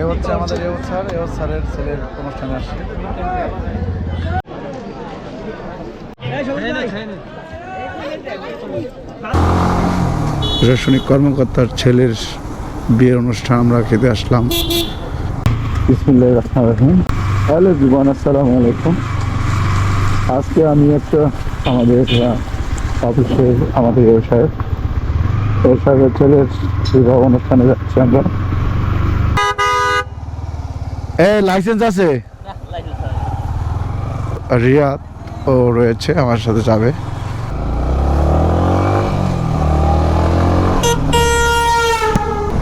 এ হচ্ছে আমাদের এ স্যার এ স্যারের ছেলের অনুষ্ঠানে আসছে। প্রশাসনিক কর্মকর্তার ছেলের বিয়ের অনুষ্ঠান আমরা খেতে আসলাম। বিসমুল্লাহ রহমান রহিম। হ্যালো জীবন আসসালামু আলাইকুম। আজকে আমি একটা আমাদের অফিসে আমাদের এ সাহেব। এ সাহেবের ছেলের বিবাহ অনুষ্ঠানে যাচ্ছি আমরা। লাইসেন্স আছে? রিয়াদ, ও রয়েছে, আমার সাথে যাবে।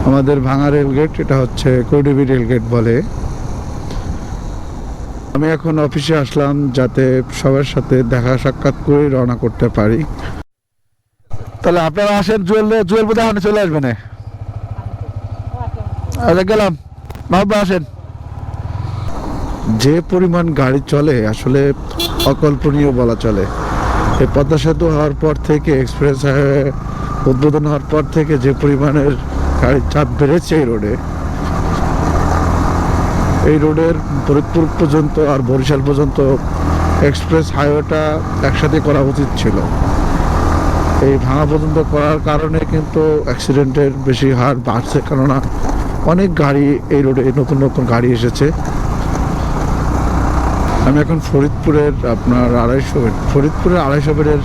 আমাদের ভাঙা রেলগেট এটা হচ্ছে কৌডিবি রেলগেট বলে। আমি এখন অফিসে আসলাম যাতে সবার সাথে দেখা সাক্ষাৎ করে রওনা করতে পারি। তাহলে আপনারা আসেন, জুয়েল জুয়েল বোধ চলে আসবেন। আচ্ছা গেলাম। মাহবা আসেন। যে পরিমাণ গাড়ি চলে, আসলে অকল্পনীয় বলা চলে। এই পদ্মা সেতু হওয়ার পর থেকে, এক্সপ্রেস হাইওয়ে উদ্বোধন হওয়ার পর থেকে যে পরিমাণের গাড়ির চাপ বেড়েছে এই রোডে, এই রোডের ফরিদপুর পর্যন্ত আর বরিশাল পর্যন্ত এক্সপ্রেস হাইওয়েটা একসাথে করা উচিত ছিল। এই ভাঙা পর্যন্ত করার কারণে কিন্তু অ্যাক্সিডেন্টের বেশি হার বাড়ছে, কেননা অনেক গাড়ি এই রোডে নতুন নতুন গাড়ি এসেছে। আমি এখন ফরিদপুরের আপনার আড়াইশো বেড ফরিদপুরের আড়াইশো বেডের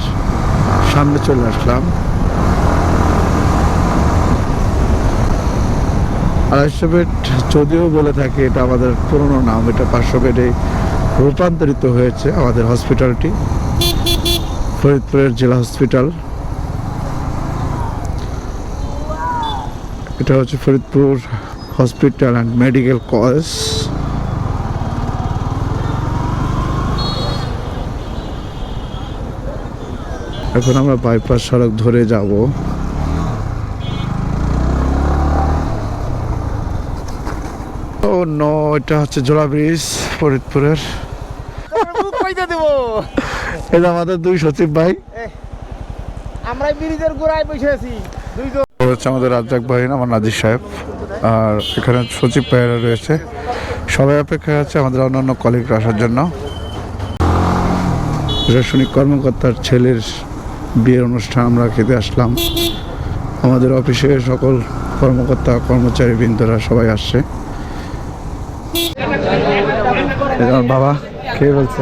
সামনে চলে আসলাম। আড়াইশো বেড যদিও বলে থাকি এটা আমাদের পুরনো নাম, এটা পাঁচশো বেডে রূপান্তরিত হয়েছে আমাদের হসপিটালটি, ফরিদপুরের জেলা হসপিটাল। এটা হচ্ছে Faridpur hospital and medical college. এখন আমরা বাইপাস সড়ক ধরে যাব। ও নো, এটা হচ্ছে জোড়া ব্রিজ, ফরিদপুরের। এটা আমাদের দুই সচিব ভাই। আমরা ব্রিজের গোড়ায় বসে আছি হচ্ছে আমাদের রাজ্জাক ভাই, আমার নাজির সাহেব। আর এখানে সচিব ভাইয়েরা রয়েছে। সবাই অপেক্ষায় আছে, আমাদের অন্যান্য কলিগরা আসার জন্য। প্রশাসনিক কর্মকর্তার ছেলের বিয়ের অনুষ্ঠান আমরা খেতে আসলাম। আমাদের অফিসের সকল কর্মকর্তা, কর্মচারী বৃন্দরা সবাই আসছে। আমার বাবা খেয়ে বলছে?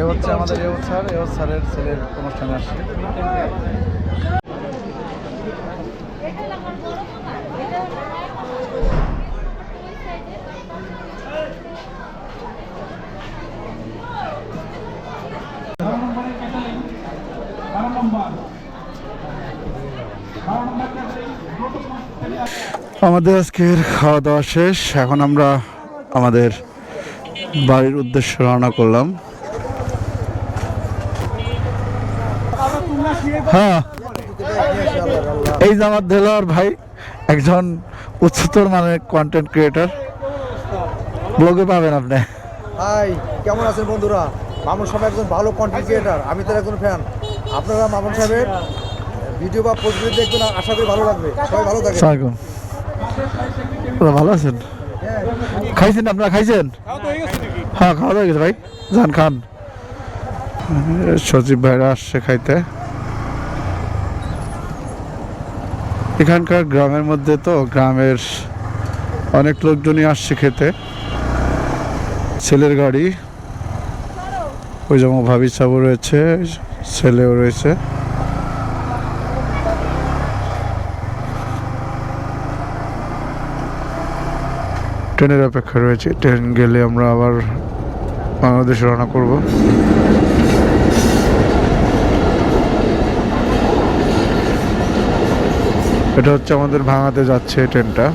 এ হচ্ছে আমাদের, এ স্যার এ স্যারের ছেলের অনুষ্ঠানে আসছে। আমাদের আজকের খাওয়া দাওয়া শেষ। এখন আমরা আমাদের বাড়ির উদ্দেশ্যে রওনা করলাম। হ্যাঁ। এই যে আমার দেলোয়ার ভাই একজন উচ্চতর মানের কন্টেন্ট ক্রিয়েটর ব্লগে পাবেন আপনি। হাই কেমন আছেন বন্ধুরা? মামুন সাহেব একজন ভালো কন্টেন্ট ক্রিয়েটার আমি তার একজন ফ্যান আপনারা মামুন সাহেবের ভিডিও বা পোস্টগুলি দেখবেন আশা করি ভালো লাগবে। সবাই ভালো থাকে সালামালাইকুম। আপনারা ভালো আছেন? খাইছেন আপনারা? খাইছেন? হ্যাঁ খাওয়া দাওয়া গেছে ভাই। যান খান। সচিব ভাইরা আসছে খাইতে। এখানকার গ্রামের মধ্যে তো গ্রামের অনেক লোকজনই আসছে খেতে। ছেলের গাড়ি, ওই যেমন ভাবি সাবু রয়েছে, ছেলেও রয়েছে। ট্রেনের অপেক্ষা রয়েছে, ট্রেন গেলে আমরা আবার বাংলাদেশে রওনা করব। এটা হচ্ছে আমাদের ভাঙাতে যাচ্ছে ট্রেনটা